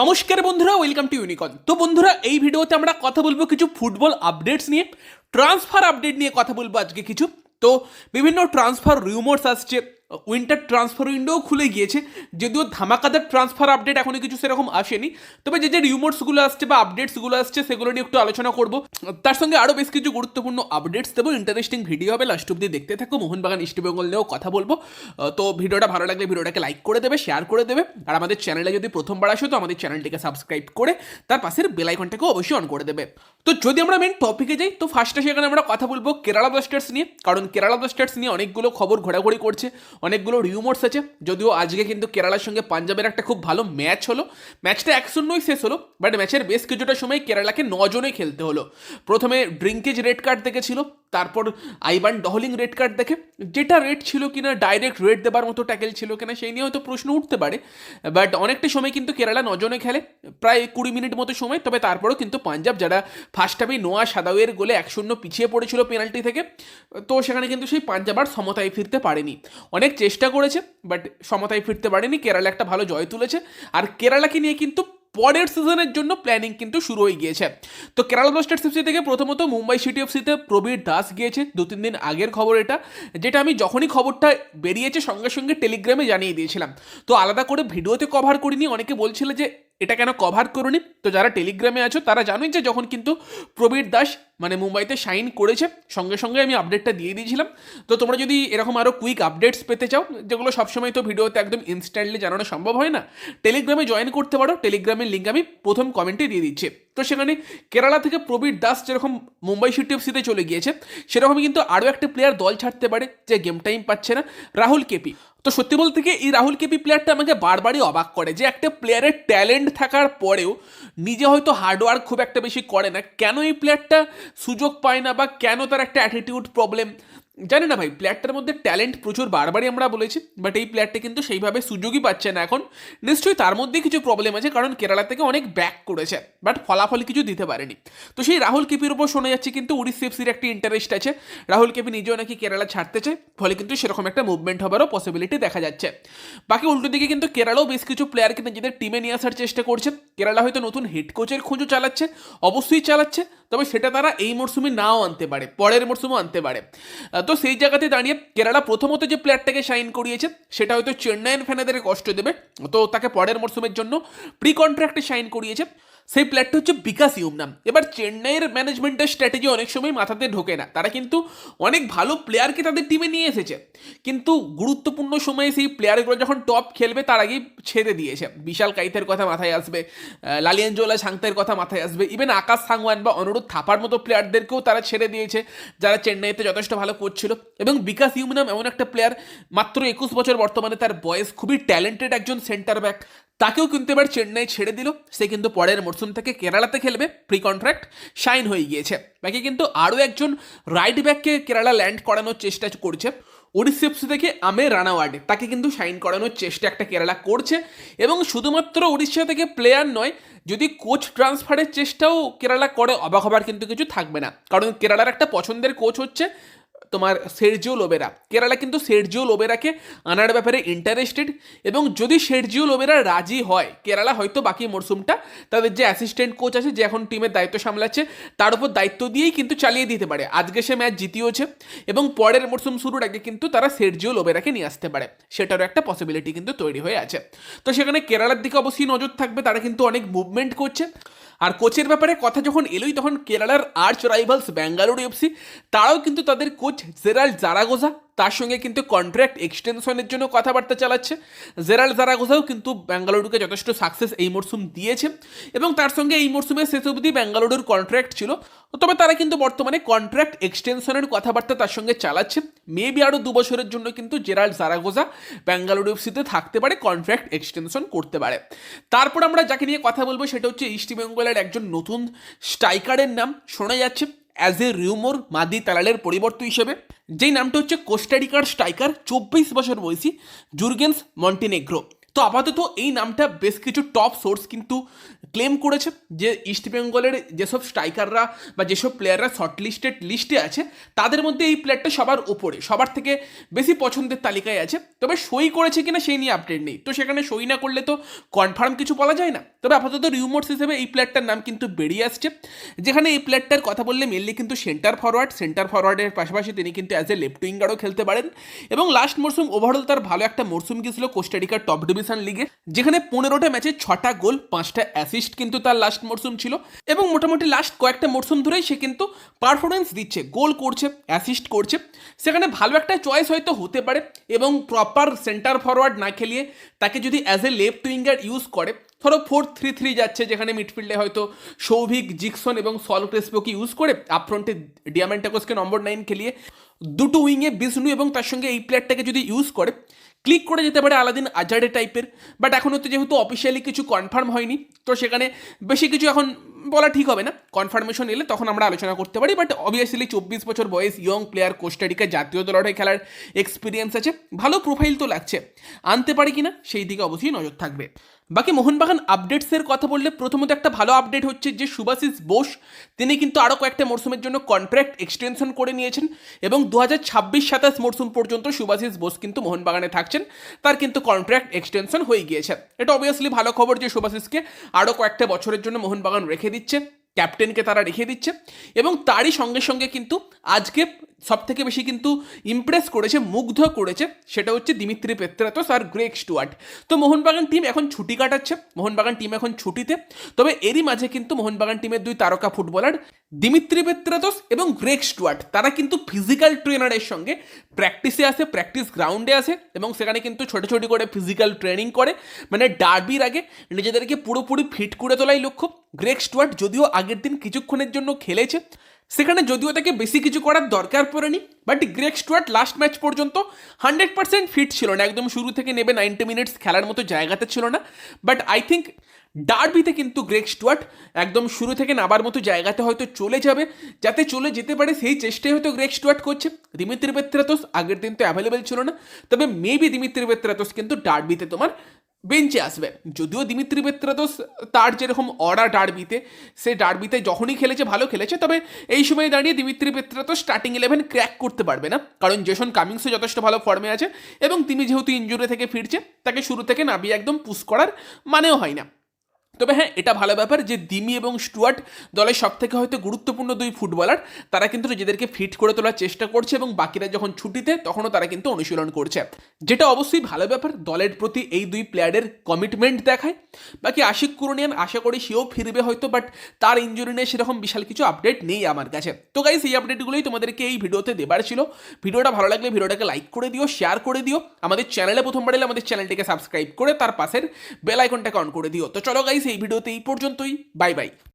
নমস্কার বন্ধুরা welcome to ইউনিকন তো বন্ধুরা, এই ভিডিওতে আমরা কথা বলব কিছু ফুটবল আপডেটস নিয়ে ট্রান্সফার আপডেট নিয়ে কথা বলব আজকে কিছু। তো বিভিন্ন ট্রান্সফার রিউমার্স আসছে উইন্টার ট্রান্সফার উইন্ডোও খুলে গিয়েছে। যদিও ধামাকাদার ট্রান্সফার আপডেট এখনও কিছু সেরকম আসেনি। তবে যে যে রিউমার্সগুলো আসছে বা আপডেটসগুলো আসছে, সেগুলো নিয়ে একটু আলোচনা করব। তার সঙ্গে আরও বেশ কিছু গুরুত্বপূর্ণ আপডেটস দেবো। ইন্টারেস্টিং ভিডিও হবে লাস্ট অব্দি দেখতে থাকো। মোহনবাগান ইস্টবেঙ্গল নিয়েও কথা বলব। তো ভিডিওটা ভালো লাগলে ভিডিওটাকে লাইক করে দেবে শেয়ার করে দেবে। আর আমাদের চ্যানেলে যদি প্রথমবার আসো, তো আমাদের চ্যানেলটিকে সাবস্ক্রাইব করে তার পাশের বেল আইকনটাকেও অবশ্যই অন করে দেবে। তো যদি আমরা মেন টপিকে যাই, তো ফার্স্টে সেখানে আমরা কথা বলব কেরালা ব্লাস্টার্স নিয়ে। কারণ কেরালা ব্লাস্টার্স নিয়ে অনেকগুলো খবর ঘোরাঘুরি করছে। অনেকগুলো রিউমার্স আছে। যদিও আজকে কিন্তু কেরালার সঙ্গে পাঞ্জাবের একটা খুব ভালো ম্যাচ হলো। ম্যাচটা এক শূন্যই শেষ হলো বাট ম্যাচের বেশ কিছুটা সময় কেরালাকে নজনে খেলতে হলো। প্রথমে ড্রিঙ্কেজ রেড কার্ড দেখেছিল, তারপর আইবান ডহলিং রেড কার্ড দেখে। যেটা রেড ছিল কিনা ডাইরেক্ট রেড দেবার মতো ট্যাকেল ছিল কিনা, সেই নিয়ে হয়তো প্রশ্ন উঠতে পারে। বাট অনেকটা সময় কিন্তু কেরালা নজনে খেলে। প্রায় কুড়ি মিনিট মতো সময়, তবে তারপরেও কিন্তু পাঞ্জাব, যারা ফার্স্ট হাফেই নোয়া সাদাওয়ের গোলে এক শূন্য পিছিয়ে পড়েছিল পেনাল্টি থেকে, তো সেখানে কিন্তু সেই পাঞ্জাব আর সমতায় ফিরতে পারেনি। অনেক চেষ্টা করেছে বাট সমতায় ফিরতে পারেনি। কেরালা একটা ভালো জয় তুলেছে। আর কেরালাকে নিয়ে কিন্তু পরের সিজনের জন্য প্ল্যানিং কিন্তু শুরু হয়ে গিয়েছে। তো কেরালা ব্লাস্টার্স এফসি থেকে প্রথমত মুম্বাই সিটি এফসিতে প্রবীর দাস গিয়েছে দু তিন দিন আগের খবর এটা, যেটা আমি যখনই খবরটা বেরিয়েছে সঙ্গে সঙ্গে টেলিগ্রামে জানিয়ে দিয়েছিলাম। তো আলাদা করে ভিডিওতে কভার করিনি, অনেকে বলছিল যে এটা কেন কভার করুনি? তো যারা টেলিগ্রামে আছো তারা জানোই যে যখন কিন্তু প্রবীর দাস মানে মুম্বাইতে সাইন করেছে। সঙ্গে সঙ্গে আমি আপডেটটা দিয়ে দিয়েছিলাম। তো তোমরা যদি এরকম আরও কুইক আপডেটস পেতে চাও, যেগুলো সবসময় তো ভিডিওতে একদম ইনস্ট্যান্টলি জানানো সম্ভব হয় না টেলিগ্রামে জয়েন করতে পারো। টেলিগ্রামের লিঙ্ক আমি প্রথম কমেন্টে দিয়ে দিচ্ছি। তো সেখানে কেরালা থেকে প্রবীর দাস যেরকম মুম্বাই সিটি এফসিতে চলে গিয়েছে, সেরকমই কিন্তু আরও একটা প্লেয়ার দল ছাড়তে পারে, যে গেম টাইম পাচ্ছে না, রাহুল কেপি তো সত্যি বলতে কি, এই রাহুল কেপি প্লেয়ারটা আমাকে বারবারই অবাক করে যে একটা প্লেয়ারের ট্যালেন্ট থাকার পরেও নিজে হয়তো হার্ডওয়ার্ক খুব একটা বেশি করে না। কেন এই প্লেয়ারটা সুযোগ পায় না বা কেন তার একটা অ্যাটিটিউড প্রবলেম জানি না ভাই প্লেয়ারটার মধ্যে ট্যালেন্ট প্রচুর, বারবারই আমরা বলেছি বাট এই প্লেয়ারটা কিন্তু সেইভাবে সুযোগই পাচ্ছে না এখন। নিশ্চয়ই তার মধ্যে কিছু প্রবলেম আছে, কারণ কেরালা থেকে অনেক ব্যাক করেছে বাট ফলাফল কিছু দিতে পারেনি। তো সেই রাহুল কেপির উপর শোনা যাচ্ছে কিন্তু উড়িষ্যা এফসির একটি ইন্টারেস্ট আছে। রাহুল কেপি নিজেও নাকি কেরালা ছাড়তে চায়, ফলে কিন্তু সেরকম একটা মুভমেন্ট হবারও পসিবিলিটি দেখা যাচ্ছে। বাকি উল্টো দিকে কিন্তু কেরালাও বেশ কিছু প্লেয়ারকে নিজেদের টিমে নিয়ে আসার চেষ্টা করছে। কেরালা হয়তো নতুন হেড কোচের খোঁজও চালাচ্ছে, অবশ্যই চালাচ্ছে তবে সেটা তারা এই মরশুমে নাও আনতে পারে, পরের মরশুমও আনতে পারে। তো সেই জায়গাতে দাঁড়িয়ে কেরালা প্রথমত যে প্লেয়ারটাকে সাইন করিয়েছে, সেটা হয়তো চেন্নাইয়ের ফ্যানেদের কষ্ট দেবে। তো তাকে পরের মরশুমের জন্য প্রি কন্ট্রাক্টে সাইন করিয়েছে। সেই প্লেয়ারটা হচ্ছে বিকাশ ইউমনাম এবার চেন্নাইয়ের ম্যানেজমেন্টের স্ট্র্যাটেজি অনেক সময় মাথাতে ঢোকে না। তারা কিন্তু অনেক ভালো প্লেয়ারকে তাদের টিমে নিয়ে এসেছে। কিন্তু গুরুত্বপূর্ণ সময়ে সেই প্লেয়ারগুলো যখন টপ খেলবে তার আগেই ছেড়ে দিয়েছে। বিশাল কাইতের কথা মাথায় আসবে আহ, লালিয়ানজোলা সাংতের কথা মাথায় আসবে। ইভেন আকাশ সাংওয়ান বা অনুরোধ থাপার মতো প্লেয়ারদেরকেও তারা ছেড়ে দিয়েছে যারা চেন্নাইতে যথেষ্ট ভালো করছিল এবং বিকাশ ইউমনাম এমন একটা প্লেয়ার মাত্র একুশ বছর বর্তমানে তার বয়স খুবই ট্যালেন্টেড একজন সেন্টার ব্যাক তাকেও কিন্তু এবার চেন্নাই ছেড়ে দিল। সে কিন্তু পরের মরশুম থেকে কেরালাতে খেলবে প্রি কন্ট্রাক্ট সাইন হয়ে গিয়েছে। বাকি কিন্তু আরও একজন রাইট ব্যাককে কেরালা ল্যান্ড করানোর চেষ্টা করছে। ওড়িশা এফসি থেকে আমে রানাওয়ার্ডে তাকে কিন্তু সাইন করানোর চেষ্টা একটা কেরালা করছে। এবং শুধুমাত্র উড়িষ্যা থেকে প্লেয়ার নয়, যদি কোচ ট্রান্সফারের চেষ্টাও কেরালা করে, অবাক হবার কিন্তু কিছু থাকবে না। কারণ কেরালার একটা পছন্দের কোচ হচ্ছে তোমার সেরজিও লোবেরা কেরালা কিন্তু সেরজিও লোবেরাকে আনার ব্যাপারে ইন্টারেস্টেড এবং যদি সেরজিও লোবেরা রাজি হয়, কেরালা হয়তো বাকি মরশুমটা তাদের যে অ্যাসিস্ট্যান্ট কোচ আছে, যে এখন টিমের দায়িত্ব সামলাচ্ছে, তার উপর দায়িত্ব দিয়েই কিন্তু চালিয়ে দিতে পারে। আজকে সে ম্যাচ জিতিয়েছে এবং পরের মরশুম শুরুর আগে কিন্তু তারা সেরজিও লোবেরাকে নিয়ে আসতে পারে। সেটারও একটা পসিবিলিটি কিন্তু তৈরি হয়ে আছে। তো সেখানে কেরালার দিকে অবশ্যই নজর থাকবে, তারা কিন্তু অনেক মুভমেন্ট করছে। আর কোচের ব্যাপারে কথা যখন এলোই, তখন কেরালার আর্চ রাইভালস ব্যাঙ্গালোর এফসি তারাও কিন্তু তাদের কোচ জেরাল জারাগোজা তার সঙ্গে কিন্তু কন্ট্রাক্ট এক্সটেনশনের জন্য কথাবার্তা চালাচ্ছে। জেরাল জারাগোজাও কিন্তু ব্যাঙ্গালুরুকে যথেষ্ট সাকসেস এই মরশুম দিয়েছে এবং তার সঙ্গে এই মরশুমের শেষ অবধি ব্যাঙ্গালুরুর কন্ট্রাক্ট ছিল। তবে তারা কিন্তু বর্তমানে কন্ট্রাক্ট এক্সটেনশনের কথাবার্তা তার সঙ্গে চালাচ্ছে। মেবি আরও দু বছরের জন্য কিন্তু জেরাল জারাগোজা ব্যাঙ্গালুরু এফসিতে থাকতে পারে কন্ট্রাক্ট এক্সটেনশন করতে পারে। তারপর আমরা যাকে নিয়ে কথা বলব সেটা হচ্ছে ইস্ট বেঙ্গলের একজন নতুন স্ট্রাইকারের নাম। শোনা যাচ্ছে অ্যাজ এ রিউমোর মাদি তালালের পরিবর্তন হিসেবে, যেই নামটা হচ্ছে কোস্টারিকার স্ট্রাইকার, চব্বিশ বছর বয়সী জুর্গেন্স মন্টিনেগ্রো। তো আপাতত এই নামটা বেশ কিছু টপ সোর্স কিন্তু ক্লেম করেছে যে ইস্ট বেঙ্গলের যেসব স্ট্রাইকাররা বা যেসব প্লেয়াররা শর্ট লিস্টেড লিস্টে আছে, তাদের মধ্যে এই প্লেয়ারটা সবার ওপরে সবার থেকে বেশি পছন্দের তালিকায় আছে। তবে সই করেছে কিনা সেই নিয়ে আপডেট নেই। তো সেখানে সই না করলে তো কনফার্ম কিছু বলা যায় না। তবে আপাতত রিউমোর্স হিসেবে এই প্লেয়ারটার নাম কিন্তু বেরিয়ে আসছে। যেখানে এই প্লেয়ারটার কথা বললে মেনলি কিন্তু সেন্টার ফরওয়ার্ড সেন্টার ফরওয়ার্ডের পাশাপাশি তিনি কিন্তু অ্যাজ এ লেফট উইঙ্গারও খেলতে পারেন। এবং লাস্ট মরসুম ওভারঅল তার ভালো একটা মরসুম গিয়েছিল কোস্টারিকার টপ ডিভিশন লিগে যেখানে পনেরোটা ম্যাচে ছটা গোল, পাঁচটা অ্যাসিস্ট কিন্তু তার লাস্ট মরসুম ছিল। এবং মোটামুটি লাস্ট কয়েকটা মরসুম ধরেই সে কিন্তু পারফরমেন্স দিচ্ছে গোল করছে অ্যাসিস্ট করছে। সেখানে ভালো একটা চয়েস হয়তো হতে পারে এবং প্রপার সেন্টার ফরওয়ার্ড না খেলিয়ে তাকে যদি as a left winger use করে, ধরো ফোর থ্রি থ্রি যাচ্ছে, যেখানে মিডফিল্ডে হয়তো সৌভিক, জিকসন এবং সল ইউজ করে আপফ্রন্টে ডিয়ামেন্টাকোসকে নম্বর নাইন খেলিয়ে দুটো উইংয়ে বিষ্ণু এবং তার সঙ্গে এই প্লেয়ারটাকে যদি ইউজ করে ক্লিক করে যেতে পারে আলাদিন আজারে টাইপের বাট এখনও তো যেহেতু অফিসিয়ালি কিছু কনফার্ম হয়নি, তো সেখানে বেশি কিছু এখন বলা ঠিক হবে না। কনফার্মেশন এলে তখন আমরা আলোচনা করতে পারি বাট অবভিয়াসলি চব্বিশ বছর বয়স ইয়ং প্লেয়ার কোস্টারিকা জাতীয় দলরে খেলার এক্সপিরিয়েন্স আছে। ভালো প্রোফাইল তো লাগছে। আনতে পারে কিনা, সেই দিকে অবশ্যই নজর থাকবে। বাকি মোহনবাগান আপডেটসের কথা বললে প্রথমত একটা ভালো আপডেট হচ্ছে যে সুভাশিস বোস, তিনি কিন্তু আরও কয়েকটা মরসুমের জন্য কন্ট্রাক্ট এক্সটেনশন করে নিয়েছেন এবং দু হাজার ছাব্বিশ সাতাশ মরসুম পর্যন্ত সুভাশিস বোস কিন্তু মোহনবাগানে থাকছেন। তার কিন্তু কন্ট্রাক্ট এক্সটেনশন হয়ে গিয়েছে। এটা অবভিয়াসলি ভালো খবর যে সুভাশিসকে আরও কয়েকটা বছরের জন্য মোহনবাগান রেখে দিচ্ছে ক্যাপ্টেনকে তারা রেখে দিচ্ছে এবং তারই সঙ্গে সঙ্গে কিন্তু আজকে সব থেকে বেশি কিন্তু ইমপ্রেস করেছে, মুগ্ধ করেছে সেটা হচ্ছে দিমিত্রি পেত্রাতোস আর গ্রেক স্টুয়ার্ট। তো মোহনবাগান টিম এখন ছুটি কাটাচ্ছে, মোহনবাগান টিম এখন ছুটিতে। তবে এরই মাঝে কিন্তু মোহনবাগান টিমের দুই তারকা ফুটবলার দিমিত্রি পেত্রাতোস এবং গ্রেক স্টুয়ার্ট, তারা কিন্তু ফিজিক্যাল ট্রেনারের সঙ্গে প্র্যাকটিসে আসে প্র্যাকটিস গ্রাউন্ডে আসে এবং সেখানে কিন্তু ছোট ছোট করে ফিজিক্যাল ট্রেনিং করে। মানে ডার্বির আগে নিজেদেরকে পুরোপুরি ফিট করে তোলাই লক্ষ্য। গ্রেক স্টুয়ার্ট যদিও আগের দিন কিছুক্ষণের জন্য খেলেছে সেখানে যদিও তাকে বেশি কিছু করার দরকার পড়েনি but Greg Stewart last match পর্যন্ত হান্ড্রেড পার্সেন্ট ফিট ছিল না। একদম শুরু থেকে নেবে নাইনটি মিনিটস খেলার মতো জায়গাতে ছিল না। বাট আই থিঙ্ক ডার্বিতে কিন্তু গ্রেক স্টুয়ার্ট একদম শুরু থেকে নাবার মতো জায়গাতে হয়তো চলে যাবে। যাতে চলে যেতে পারে, সেই চেষ্টাই হয়তো গ্রেক স্টুয়ার্ট করছে। দিমিত্রি পেত্রাতোস আগের দিন তো অ্যাভেলেবেল ছিল না। তবে মেবি দিমিত্রি পেত্রাতোস কিন্তু ডার্বিতে তোমার বেঞ্চে আসবে। যদিও দিমিত্রি পেত্রাতোস তার যেরকম অর্ডার ডার্বিতে, সে ডার্বিতে যখনই খেলেছে, ভালো খেলেছে, তবে এই সময় দাঁড়িয়ে Dimitri Petratos starting eleven crack করতে পারবে না। কারণ জেসন কামিংসও যথেষ্ট ভালো ফর্মে আছে এবং তিনি যেহেতু ইঞ্জুরি থেকে ফিরছে, তাকে শুরু থেকে নাবিয়ে একদম পুশ করার মানেও হয় না। তবে হ্যাঁ এটা ভালো ব্যাপার যে দিমি এবং স্টুয়ার্ট দলের সব থেকে হয়তো গুরুত্বপূর্ণ দুই ফুটবলার, তারা কিন্তু নিজেদেরকে ফিট করে তোলার চেষ্টা করছে এবং বাকিরা যখন ছুটিতে, তখনও তারা কিন্তু অনুশীলন করছে। যেটা অবশ্যই ভালো ব্যাপার, দলের প্রতি এই দুই প্লেয়ারের কমিটমেন্ট দেখায়। বাকি আশিক কুরনিয়ান, আশা করি সেও ফিরবে হয়তো বাট তার ইঞ্জুরি নিয়ে সেরকম বিশাল কিছু আপডেট নেই আমার কাছে। তো গাইস এই আপডেটগুলোই তোমাদেরকে এই ভিডিওতে দেবার ছিল। ভিডিওটা ভালো লাগলে ভিডিওটাকে লাইক করে দিও শেয়ার করে দিও। আমাদের চ্যানেলে প্রথমবার এলে আমাদের চ্যানেলটিকে সাবস্ক্রাইব করে তার পাশের বেল আইকনটাকে অন করে দিও। তো চলো এই ভিডিওতে এই পর্যন্তই। Bye bye.